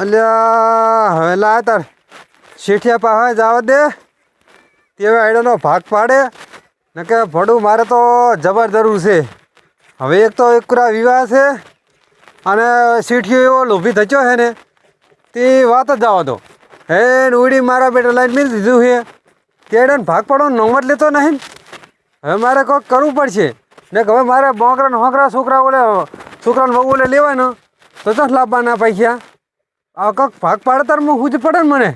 અલ્યા, હવે લાય તાર. શેઠિયા પાસે જવા દે. તેવા આઈડાનો ભાગ પાડે. ને કે ભડું મારે તો જબર છે. હવે એક તો એકરા વિવાહ છે અને શેઠિયો એવો લોભી થયો છે ને, તે વાત જ જવા દો. હે ઉડી મારા બેટા લાઈન મેં દીધું છે. તે આઈડાનો ભાગ પાડો નંબર લેતો નહીં. હવે મારે કોઈક કરવું પડશે. ને હવે મારે બોકરા હોકરા છોકરા ઓલે છોકરાને બહુ ઓલે લેવાય ને તો તો લાવવાના પૈસા. આ કોઈક ભાગ પાડે તાર હું જ પડે ને મને.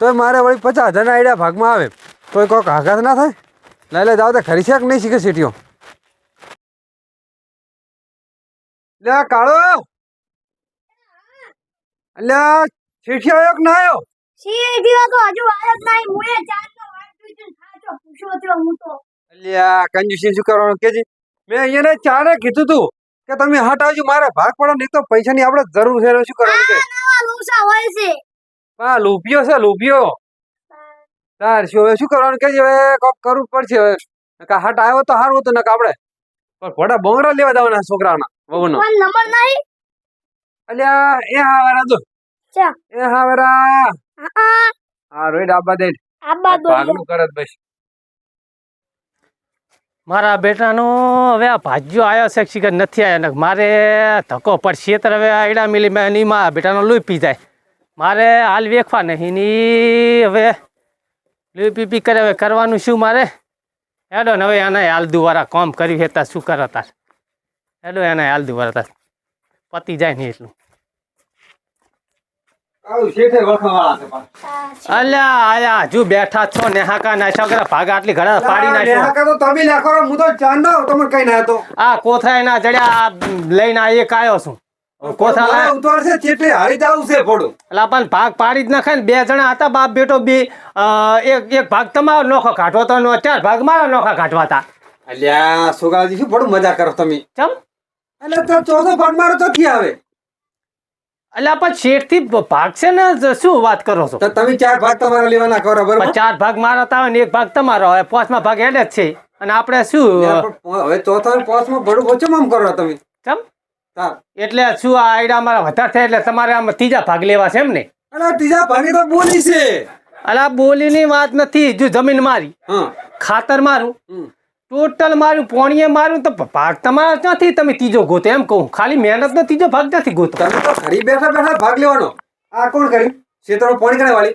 તોય મારે વળી પચાસ હજારના આઈડિયા ભાગમાં આવે. તોય કોઈક આઘાત ના થાય. લે લે જાવ તો ખરી છે કે નહીં શીખે સીટીઓ લે આ કાળો! અલ્યા શેઠિયો આવ્યો કે ના આવ્યો સી તો હજુ આયો જ નહીં. મુએ ચારનો વાટ જોઈ જોઈને ખાચો પૂછ્યો હું તો. અલ્યા કંજુસી શું કરવાનું કેજી મેં અહીંયા ચારે કીધું તું. કે તમે હટાવજો મારે ભાગ પડો નહીં તો પૈસાની આપણે જરૂર છે શું કરવાનું લુસા હોય છે. હા લુપિયો છે લુપિયો. તાર શું હવે શું કરવાનું? કે હવે કોક કરવું પડશે હવે. નકા હટ આવ્યો તો સારું હતું નકા આપણે પણ ઘોડા બોંગરા લેવા જવાના છોકરાના વહુનો. નંબર નહીં? અલ્યા એ હા વારા જો. એ હા વારા હા રોઈ ડાબા દે. આબા દો. ભાગનું કરત બસ. મારા બેટાનો હવે આ ભાજ્યો આવ્યો છે શિખર નથી આવ્યો ને મારે ધક્કો પડશે તર હવે આયડા મિલી મેં નહીં મારા બેટાનો લૂપી જાય. મારે હાલ વેખવા નહીં ની હવે લૂપી પી કરે, હવે કરવાનું શું મારે? હેડો ને હવે એને હાલ દુવારા કામ કર્યું હતા, શું કરે તાર હેડો એને હાલ દુવારા તાર પતી જાય નહીં એટલું આવું શેઠે વળખાવાળા છે પણ અલ્યા આયા હજુ બેઠા છો ને હાકા નાખ્યો ભાગ આટલી ઘડા પાડી નાખ્યો. નેહાકા તો તમે નાખો હું તો ચાંદો તમે કઈ ના હતો આ કોથરા એના જડ્યા લઈને આ એક આવ્યો છું. કોથરા. છે ચેટે હારી જાવ છે ફોડો એટલે પણ ભાગ પાડી જ નાખે ને બે જણા હતા બાપ બેટો બી એક એક ભાગ તમારો નોખો કાઢવો તો નો ચાર ભાગ મારા નોખા કાઢવા હતા. અલ્યા સોગાજી શું બડું મજા કરો તમે? ચમ? એટલે તો ચોથો ભાગ મારો તો થી આવે. એટલે પણ શેઠથી ભાગ છે ને? શું વાત કરો છો? તો તમે ચાર ભાગ તમારા લેવાના કરો બરોબર? ચાર ભાગ મારા તાવે ને એક ભાગ તમારો પાંચમા ભાગ જ છે. અને આપણે શું હવે ચોથા અને ભડું ઓછું આમ કરો તમે. એટલે શું આ આઈડા મારા વધારે થાય એટલે તમારે આમ ત્રીજા ભાગ લેવા છે એમ ને? અલા ત્રીજા ભાગે તો બોલી છે. અલા બોલીની વાત નથી જો જમીન મારી. ખાતર મારું. ટોટલ મારું પોણીએ મારું તો ભાગ તમારા નથી તમે ત્રીજો ગોત. એમ કહું ખાલી મહેનત નો ત્રીજો ભાગ નથી ગોત? તમે તો ઘરી બેઠા બેઠા ભાગ લેવાનો. આ કોણ કર્યું ક્ષેત્રમાં પોણી કરે વાળી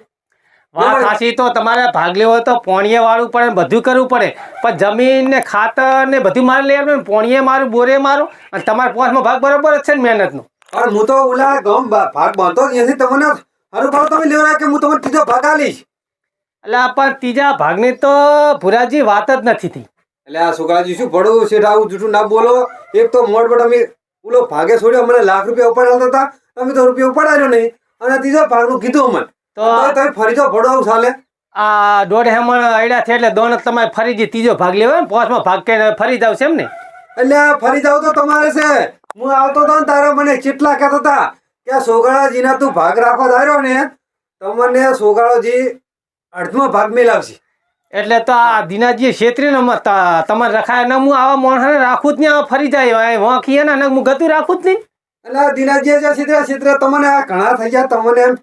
વાત સાચી તો તમારે ભાગ લેવો તો પોણીએ વાળવું પડે બધું કરવું પડે. પણ જમીન ને ખાતર ને બધું મારે લઈ આવ્યું પોણીએ મારું બોરે મારું અને તમારા પોસમાં ભાગ બરોબર જ છે ને મહેનતનો. પણ હું તો ઓલા ગમ ભાગ બાંધતો એથી તમને હારું ભાવ તમે લેવા કે હું તમને ત્રીજો ભાગ આલીશ એટલે પણ ત્રીજા ભાગની તો ભુરાજી વાત જ નથી થઈ. એટલે આ છોકરાજી શું ભડું શેઠ આવું જૂઠું ના બોલો. એક તો મોડ પર અમે ઓલો ભાગે છોડ્યો મને લાખ રૂપિયા ઉપાડાવતા હતા અમે તો રૂપિયા ઉપાડાયો નહીં. અને ત્રીજો ભાગનું કીધું અમને. તો તમે ફરી જો આવું ચાલે આ દોઢ હેમણ અડ્યા છે એટલે દોન તમારે ફરીથી ત્રીજો ભાગ લેવો ને ભાગ કે ફરી જાવ છે એમ ને? એટલે ફરી જાવ તો તમારે છે. હું આવતો હતો ને તારે મને કેટલા કહેતા હતા કે સોગાળાજીના તું ભાગ રાખવા ધાર્યો ને તમને સોગાળોજી અડધમાં ભાગ મેલાવશે એટલે તો આ દિનાજી છેતરીને મ- તમારે રખાય ને હું આવા માણસને રાખું જ નહીં આવા ફરી જાય વાંખીએ ને હું ગતું રાખું જ નહીં. એટલે આ દિનાજી જે ક્ષેત્ર તમને આ ઘણા થઈ ગયા તમને એમ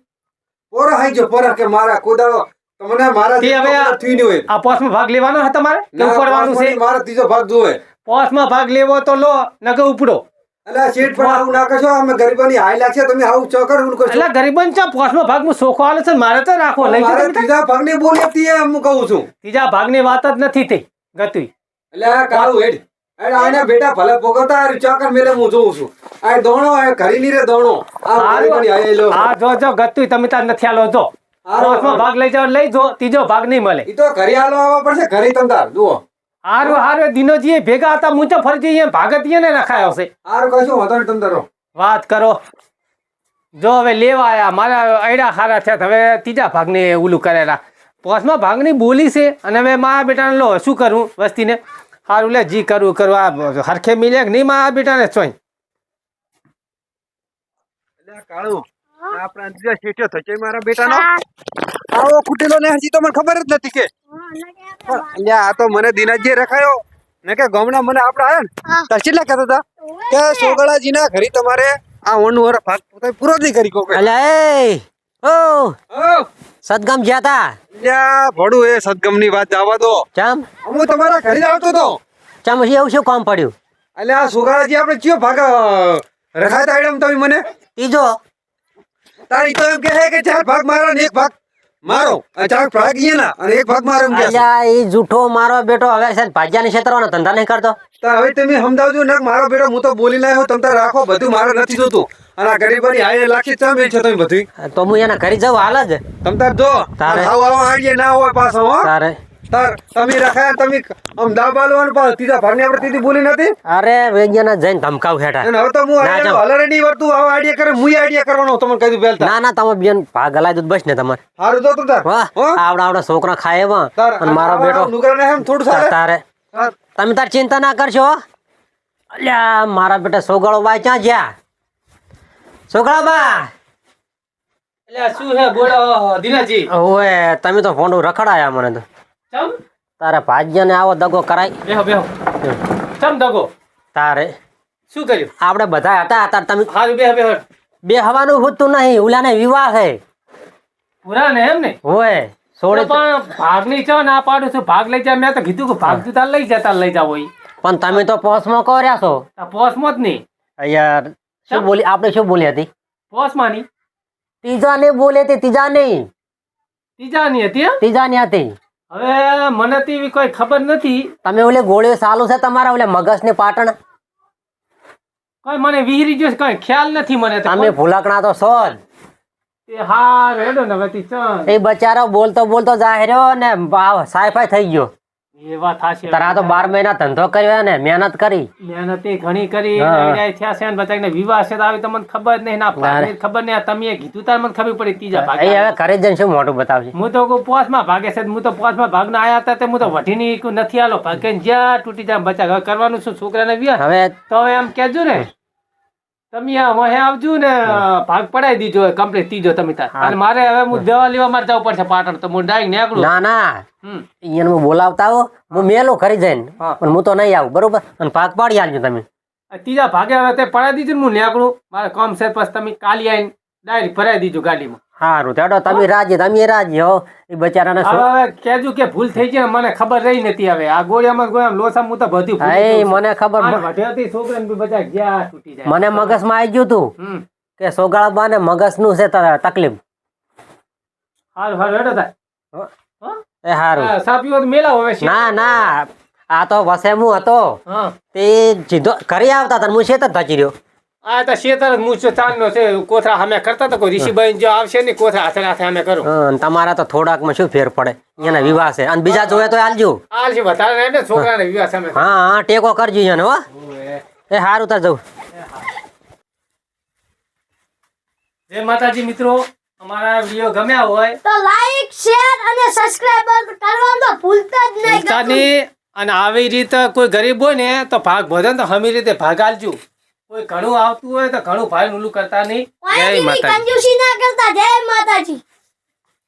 પોરા હાઈ જો પોરા કે મારા કોદાળો તમને મારા તે હવે આ- થયું નહીં હોય. આ પોસ્ટમાં ભાગ લેવાનો છે તમારે? કે ના, છે? મારા ત્રીજો ભાગ જોવે. પોસ્ટમાં ભાગ લેવો તો લો નકે ઉપડો. આ શેઠ પણ આવું ના કરશો? અમે ગરીબાની હાઈ લાગશે તમે આવું ચોકર હું કરશો એટલે ગરીબન ચા ભાગ હું સોખો આલે છે? મારે તો રાખો લઈ ભાગ ત્રીજા ભાગની હતી એ હું કહું છું. ત્રીજા ભાગની વાત જ નથી થઈ ગતિ આ કાળું હેડ. અરે આના બેટા ભલે પોગતા આ ચોકર મેલે હું જોઉં છું. આ દોણો આ ઘરી ની રે દોણો. આ ગરીબાની હાઈ લો હા જો જો ગતું તમે તાર નથી આલો જો. હારું, પોસ્ટમાં ભાગ લઈ જાઓ લઈ જો ત્રીજો ભાગ નહીં મળે. ઈ તો ઘરે આલો આવવા પડશે ઘરે તમતાર. જુઓ. હારું હારું દિનોજી ભેગા હતા હું તો ફરજી ભાગતીએ ને રખાયો છે. હારું કશું વાંધો નહીં તમતારો વાત કરો. જો હવે લેવા આયા મારા અયડા ખારા થયા હવે ત્રીજા ભાગને ઓલું કરેલા. પોસમાં ભાગની બોલી છે અને હવે મારા બેટાને લો શું કરું વસ્તીને? સારું લે જી કરવું કરું આ હરખે મિલે કે નહીં મારા બેટાને ચોઈ કાળું આપણા મારા બેટાનો? આવો કુટેલો ને હજી તો મને ખબર જ નથી કે અલ્યા આ તો મને દિનાજી રખાયો. ને કે ગામના મને આપણે આયા ને? હા. કેટલા કહેતા હતા? કે સોગળાજીના ઘરે તમારે આ ઓનું વર ભાગ પોતે પૂરો નહીં કરી કોકે. અલ્યા એ! ઓ સદગમ ગયા તા. લ્યા ભડું એ સદગમની વાત જવા દો. ચામ? હું તમારા ઘરે આવતો તો. ચામ હજી એવું શું કામ પડ્યું? એટલે આ સુગાજી આપણે કયો ભાગ રખાતા આઈડમ તમે મને? ત્રીજો તારી તો એમ કહે કે ચાર ભાગ મારો ને એક ભાગ. મારો અચાનક ભાગ એના અને એક ભાગ મારો. અલ્યા એ જૂઠો મારો બેટો હવે છે ને ભાજ્યાની ક્ષેત્રનો ધંધા નહીં કરતો. તો હવે તમે સમજાવજો ને મારો બેટો હું તો બોલી ના આવ્યો તમ તાર રાખો બધું મારે નથી જોતું. અને આ ગરીબાની હાય લાખી ચમે છે તમે બધી. તો હું એના ઘરે જાઉં હાલ જ. તમ તાર જો તારે. આવો આવો આડીએ ના હોય પાછો હો. તારે. તાર તમે રખાયા તમે આમ દાબાલવાનું પાછું ત્રીજા આપણે ત્રીજી બોલી નથી? અરે વેજ્ઞાના જઈને ધમકાવ હેઠા અને હવે તો હું ના, આઈડિયા જાઓ. હલરે નહીં વર્તું આવો આઈડિયા કરે હું આઈડિયા કરવાનો તમને કહી દઉં પહેલતા. ના ના તમે બેન ભાગ હલાઈ દો બસ ને તમારે. સારું જો તું તાર. આવડા આવડા છોકરા ખાય અને મારો બેટો નુકરાને એમ થોડું સારે તારે. તમે તાર ચિંતા ના કરશો અલ્યા મારા બેટા સોગાળો બાઈ ક્યાં જ્યાં સોગાળો બા. એટલે શું હે બોલો દિનાજી? ઓએ તમે તો ફોન રખડાયા મને તો. ચમ? તારા ભાજ્યને આવો દગો કરાય. બેહો બેહો. ચમ દગો? તારે. શું કર્યું? આપણે બધા હતા તાર તમે હારું બેહો બેહો. બે હવાનું હોતું નહીં ઉલાને વિવાહ હે. પૂરા ને એમ ને? ઓય સોળે તો- પણ ભાગ નહીં જાવ ના પાડું છું ભાગ લઈ જાવ મેં તો કીધું કે ભાગ તું તાર લઈ જતા લઈ જાવ હોય પણ તમે તો પોસમાં કર્યા છો. પોસમાં જ નહીં. યાર શું બોલી આપણે શું બોલી હતી? પોસમાં નહીં. ત્રીજા ને બોલે હતી ત્રીજા નહીં ત્રીજાની હતી હે? ત્રીજા ની હતી. હવે મને તેવી કોઈ ખબર નથી. તમે ઓલે ગોળીઓ ચાલુ છે તમારા ઓલે મગજ ને પાટણ? કોઈ મને વિહરી ગયો કઈ ખ્યાલ નથી મને તમે ભૂલકણા તો છો જ. એ હા રેડો ને હવે તી ચલ. એ બચારો બોલતો બોલતો જાહેર્યો ને સાયફાઈ થઈ ગયો. એ થાશે તારા તો બાર મહિના ધંધો કર્યો ને મહેનત કરી. મહેનત ઘણી કરી થયા છે ને બચાઈને વિવાહ છે તો આવી તો ખબર નહીં ના ભાગની ખબર નહીં તમે કીધું તાર મને ખબર પડી ત્રીજા એ હવે ઘરે જઈને શું મોટું બતાવશે હું તો પોસ પોસમાં ભાગે છે હું તો પોસમાં ભાગના આયા હતા તે હું તો વઢીની નથી આલો ભાગે જ્યાં તૂટી જાય બચા હવે કરવાનું શું? છોકરાને વ્યાહ હવે તો એમ કેજો ને. તમે આ આવજો ને ભાગ પડાવી દીજો કમ્પ્લીટ ત્રીજો તમે અને મારે હવે હું દવા લેવા મારે જવું પડશે પાટણ તો હું ડાયરેક્ટ નીકળું. ના ના. હમ. એને હું બોલાવતા આવો હું મેલો ખરી જઈને. હા. પણ હું તો નહીં આવું બરોબર? અને ભાગ પાડી આવજો તમે. ત્રીજા ભાગે હવે તે પડાવી દીધું ને હું નીકળું. મારે કામ છે પછી તમે કાલી આવીને ડાયરેક્ટ ભરાઈ દીજો ગાડીમાં. સારું ચાડો તમે રાજી તમે રાજી હો. એ બચારાને હવે કેજો કે ભૂલ થઈ ગઈ મને ખબર રહી નથી હવે. આ ગોળિયામાં ગોળિયા લોસા હું તો બધી ભૂલ મને ખબર આ વઢેથી છોકરાને બી બધા જ્યાં તૂટી જાય. મને મગજમાં આવી ગયું તું કે સોગાળા ને મગજનું છે તારા તકલીફ. હારું હારું હેડો થાય એ સારું હા, મેલા હવે શેઠ. ના ના. આ તો વસેમું હતો. તે સીધો ઘરે આવતા તને હું શેત જ ધચી રહ્યો. આ તો શેતર જ મૂછો ચાલનો છે કોથળા અમે કરતા તો કોઈ ઋષિભાઈ જો આવશે ને કોથળા હાથે હાથે અમે કરું. અને તમારા તો થોડાકમાં શું ફેર પડે? એના વિવાહ છે. અને બીજા જોવે તો આલજો આલજો વધારે રહે ને છોકરાને વિવાહ સામે હા હા ટેકો કરજો એને હો. એ હારું તાર જવું. જય માતાજી મિત્રો અમારા વીડિયો ગમ્યા હોય તો લાઈક શેર અને સબસ્ક્રાઇબ કરવાનું તો ભૂલતા જ નહીં અને આવી રીતે કોઈ ગરીબ હોય ને તો ભાગ ભોજન તો હમી રીતે ભાગ આલજો કોઈ ઘણું આવતું હોય તો ઘણું ભાઈ ઓલું કરતા નહીં. જય માતાજી. કંજૂસી ના કરતા જય માતાજી.